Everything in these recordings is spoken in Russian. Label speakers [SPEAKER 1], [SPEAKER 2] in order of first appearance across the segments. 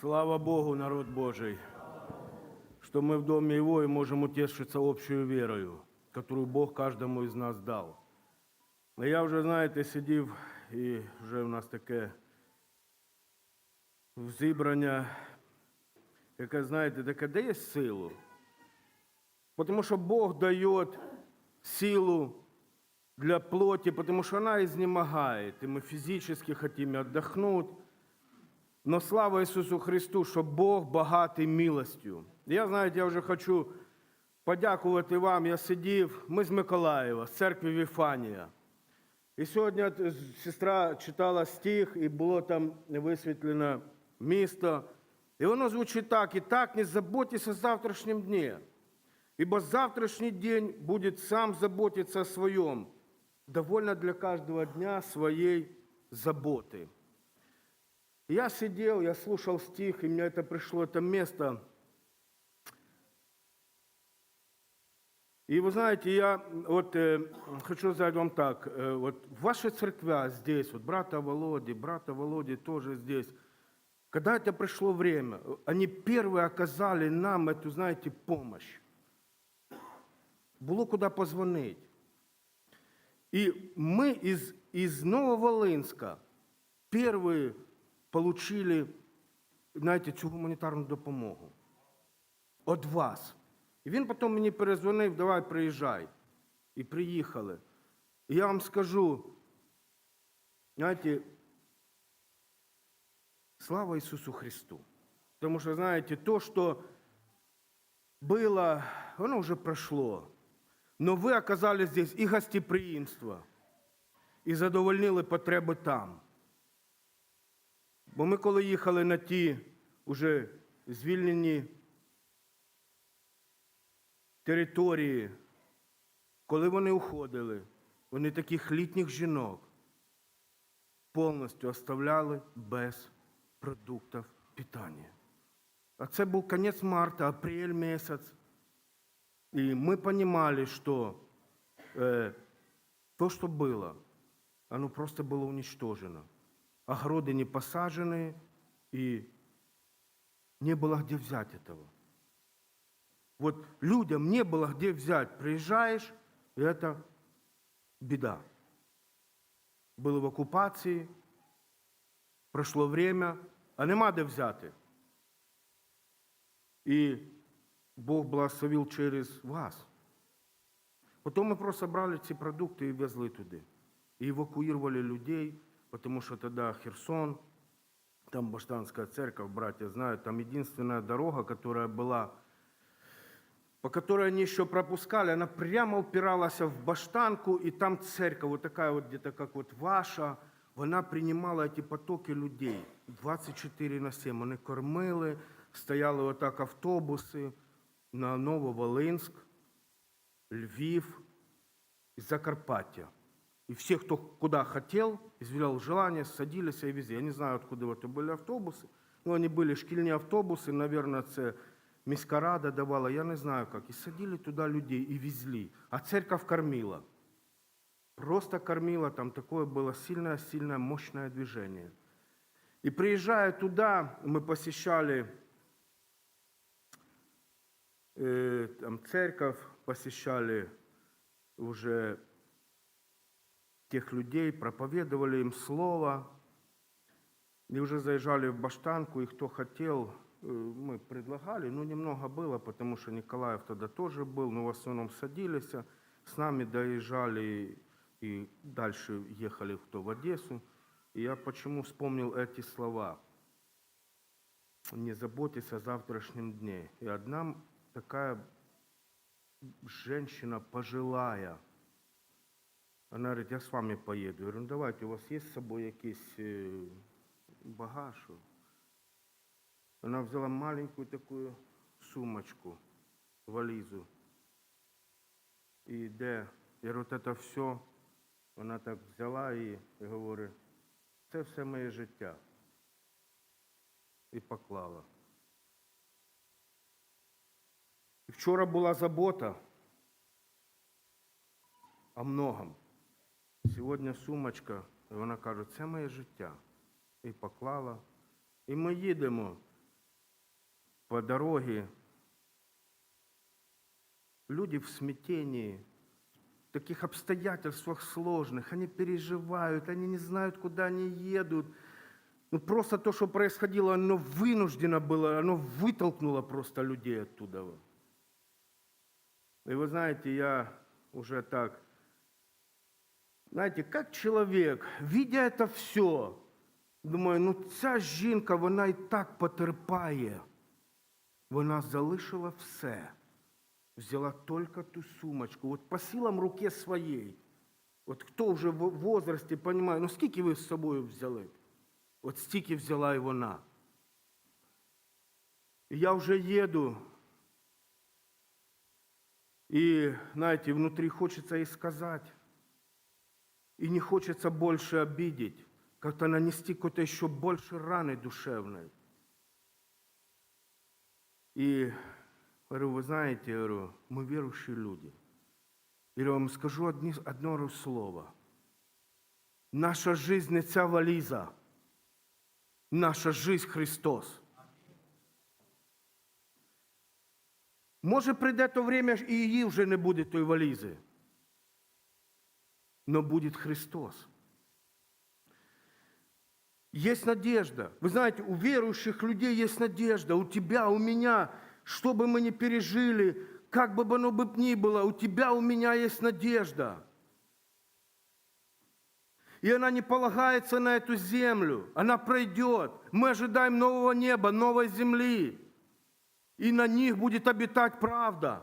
[SPEAKER 1] Слава Богу, народ Божий, что мы в Доме Его и можем утешиться общую верою, которую Бог каждому из нас дал. А я вже, знаєте, сидів, і вже в нас таке зібрання, яке, знаєте, таке дає силу. Потому что Бог дает силу для плоти, потому что она изнемогает, и мы физически хотим отдохнуть. Но слава Ісусу Христу, що Бог багатий милостю. Я, знаєте, я вже хочу подякувати вам. Я сидів, ми з Миколаєва, з церкви Віфанія. І сьогодні сестра читала стих, і було там висвітлено місто. І воно звучить так: і так не заботьтесь о завтрашнем дне, ибо завтрашний день будет сам заботиться о своем. Довольно для каждого дня своей заботы. Я сидел, я слушал стих, и мне это пришло, это место. И вы знаете, я вот э, хочу сказать вам так, э, вот ваши церквя здесь, вот брата Володи, брата Володи тоже здесь, когда это пришло время, они первые оказали нам эту, знаете, помощь. Було куди позвонити. І ми із, із Нововолинська перші отримали, знаєте, цю гуманітарну допомогу. От вас. І він потім мені перезвонив, давай приїжджай. І приїхали. І я вам скажу, знаєте, слава Ісусу Христу. Тому що, знаєте, то, що было, оно уже прошло. Но ви оказались здесь і гостеприимство, і задовольнили потреби там. Бо ми, коли їхали на ті уже звільнені території, коли вони уходили, вони таких літніх жінок повністю оставляли без продуктів питання. А це був кінець марта, апрель місяць. И мы понимали, что э, то, что было, оно просто было уничтожено. Огороды не посажены, и не было где взять этого. Вот людям не было где взять. Приезжаешь, и это беда. Были в оккупации, прошло время, а нема де взяти. І Бог благословив через вас. Потім ми просто брали ці продукти і везли туди. І евакуювали людей, тому що тоді Херсон, там Баштанская церковь, братья знают, там единственная дорога, которая была, по которой они еще пропускали, она прямо упиралась в Баштанку, и там церковь, вот такая вот где-то как вот ваша, вона приймала ці потоки людей 24 на 7. Вони кормили, стояли отак автобуси на Нововолинськ, Львів Закарпаття. И все, кто куда хотел, изъявлял желание, садились и везде. Я не знаю, откуда это были автобусы. но они были шкільні автобуси, наверное, це міська рада давала, я не знаю как. И садили туда людей и везли. А церковь кормила. Просто кормила, там такое было сильное-сильное, мощное движение. И приезжая туда, мы посещали э, там, церковь, посещали уже тех людей, проповедовали им слово, и уже заезжали в Баштанку, и кто хотел, э, мы предлагали, ну немного было, потому что Николаев тогда тоже был, но в основном садились, с нами доезжали и дальше ехали кто в Одессу. И я почему вспомнил эти слова? Не заботьтесь о завтрашнем дне. И одна такая женщина пожилая, она говорит, я с вами поеду. Я говорю, ну давайте, у вас є з собою якийсь е, багаж? Вона взяла маленькую такую сумочку, валізу. І йде, я говорю, це все, вона так взяла і говорить, це все моє життя. І поклала. І вчора була забота о многом. Сьогодні сумочка, і вона каже, це моє життя. І поклала. І ми їдемо. по дороге. Люди в смятении, в таких обстоятельствах сложных, они переживают, они не знают, куда они едут. Ну, просто то, что происходило, оно вынуждено было, оно вытолкнуло просто людей оттуда. И вы знаете, я уже так, знаете, как человек, видя это все, думаю, ну ця жінка, вона і так потерпає. Вона залишила все. Взяла только ту сумочку. Вот по силам руки своей. От хто вже в возрасті розуміє, ну скільки ви з собою взяли? От стільки взяла і вона. І я вже їду. И, знаете, внутри хочется и сказать, и не хочется больше обидеть, как-то нанести какой-то еще больше раны душевной. И говорю, вы знаете, говорю, мы верующие люди. И я вам скажу одни, одно слово. Наша жизнь не ця валіза. Наша жизнь Христос. Може, прийде то время, і її вже не буде той валізи. Но будет Христос. Есть надежда. Вы знаете, у верующих людей есть надежда. У тебя, у меня, что бы мы ни пережили, как бы оно бы ни было, у тебя, у меня есть надежда. И она не полагается на эту землю. Она пройдет. Мы ожидаем нового неба, новой земли. И на них будет обитать правда.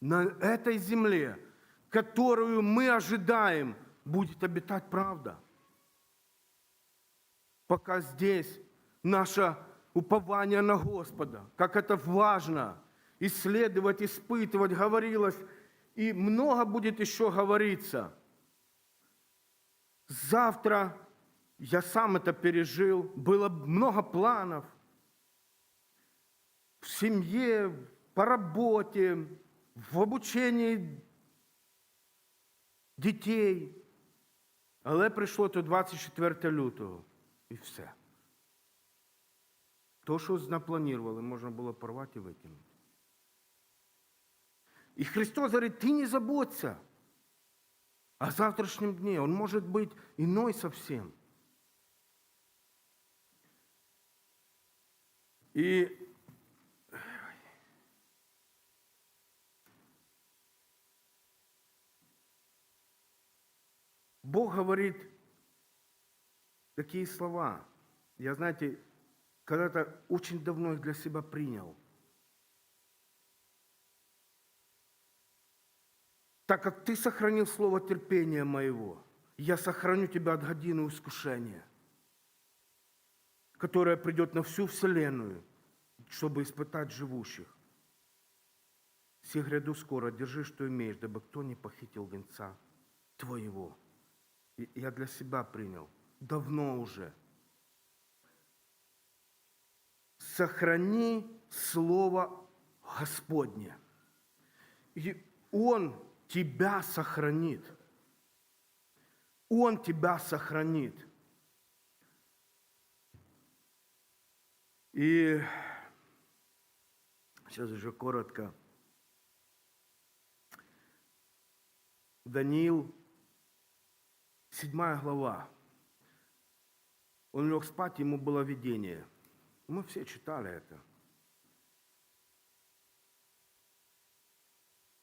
[SPEAKER 1] На этой земле, которую мы ожидаем, будет обитать правда. Пока здесь наше упование на Господа, как это важно. Исследовать, испытывать, говорилось, и много будет еще говориться – Завтра я сам это пережил, было много планов. В семье, по работе, в обучении дітей. Але прийшло то 24 лютого і все. То, що напланували, можна було порвати і викинути. І Христос говорить, ти не заботься о завтрашнем дне. Он может быть иной совсем. И Бог говорит такие слова. Я, знаете, когда-то очень давно их для себя принял – Так как ты сохранил слово терпения моего, я сохраню тебя от годины искушения, которое придет на всю вселенную, чтобы испытать живущих. Все гряду скоро, держи, что имеешь, дабы кто не похитил венца твоего. Я для себя принял, давно уже. Сохрани Слово Господне. И Он тебя сохранит. Он тебя сохранит. И сейчас уже коротко. Даниил, седьмая глава. Он лег спать, ему было видение. Мы все читали это.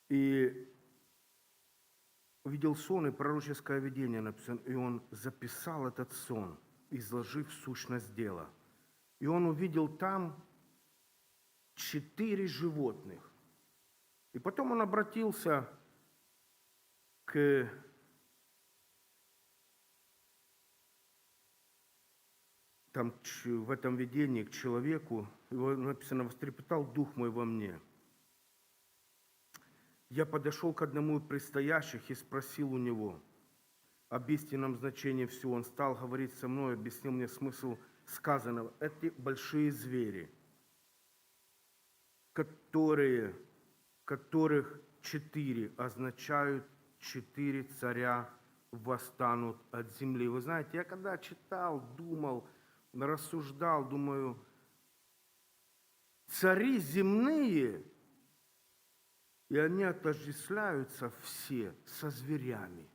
[SPEAKER 1] И увидел сон и пророческое видение написано, и он записал этот сон, изложив сущность дела. И он увидел там четыре животных. И потом он обратился к там в этом видении к человеку, его написано, вострепетал дух мой во мне – я подошел к одному из предстоящих и спросил у него об истинном значении всего. Он стал говорить со мной, объяснил мне смысл сказанного. Эти большие звери, которые, которых четыре означают четыре царя восстанут от земли. Вы знаете, я когда читал, думал, рассуждал, думаю, цари земные, и они отождествляются все со зверями.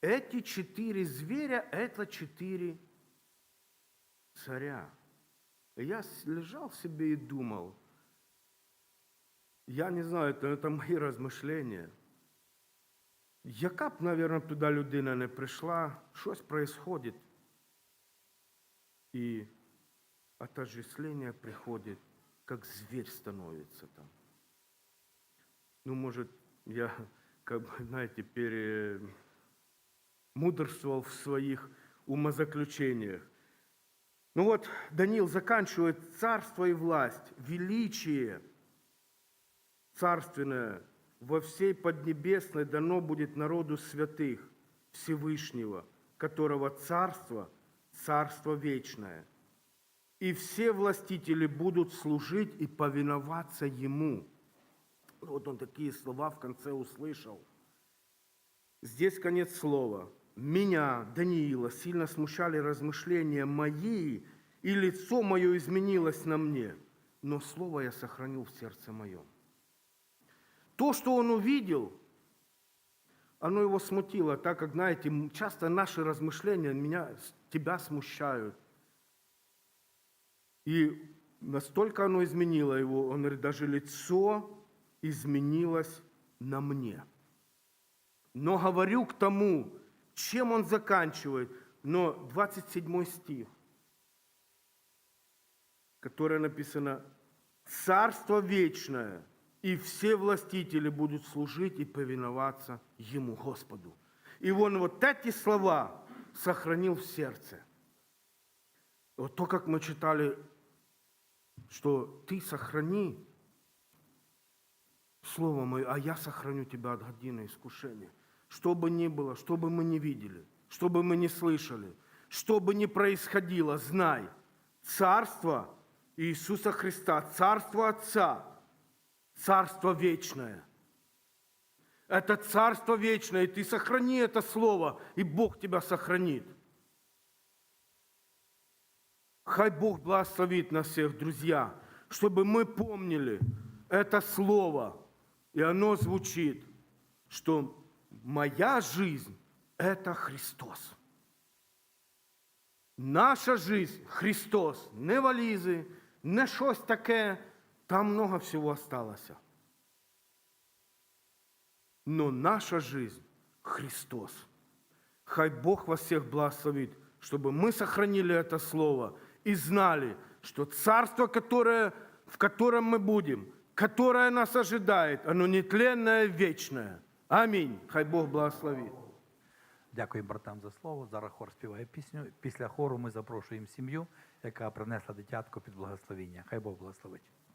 [SPEAKER 1] Эти четыре зверя – это четыре царя. Я лежал себе и думал, я не знаю, это, это мої розмишлення. Яка б, мабуть, людина не прийшла, щось происходит, і отождествление приходит, как зверь становится там. Ну, может, я, как бы, знаете, перемудрствовал в своих умозаключениях. Ну вот, Даниил заканчивает царство и власть, величие царственное во всей Поднебесной дано будет народу святых Всевышнего, которого царство – царство вечное. И все властители будут служить и повиноваться Ему. Вот он такие слова в конце услышал. Здесь конец слова. Меня, Даниила, сильно смущали размышления мои, и лицо мое изменилось на мне, но слово я сохранил в сердце моем. То, что он увидел, оно его смутило, так как, знаете, часто наши размышления меня, тебя смущают. И настолько оно изменило его, он говорит, даже лицо изменилось на мне. Но говорю к тому, чем он заканчивает, но 27 стих, которое написано, «Царство вечное, и все властители будут служить и повиноваться Ему, Господу». И он вот эти слова сохранил в сердце. Вот то, как мы читали, что ты сохрани Слово мое, а я сохраню тебя от годины искушения. Что бы ни было, что бы мы ни видели, что бы мы ни слышали, что бы ни происходило, знай, Царство Иисуса Христа, Царство Отца, Царство вечное. Это Царство вечное, и ты сохрани это Слово, и Бог тебя сохранит. Хай Бог благословит нас всех, друзья, чтобы мы помнили это слово, и оно звучит, что моя жизнь – это Христос. Наша жизнь – Христос, не валізи, не щось таке, там много всего осталось. Но наша жизнь – Христос. Хай Бог вас всех благословит, чтобы мы сохранили это слово и знали, что царство, которое, в котором мы будем, которое нас ожидает, оно нетленное, вечное. Аминь. Хай Бог благословит.
[SPEAKER 2] Дякую братам за слово. Зараз хор співає пісню. Після хору ми запрошуємо сім'ю, яка принесла дитятко під благословіння. Хай Бог благословить.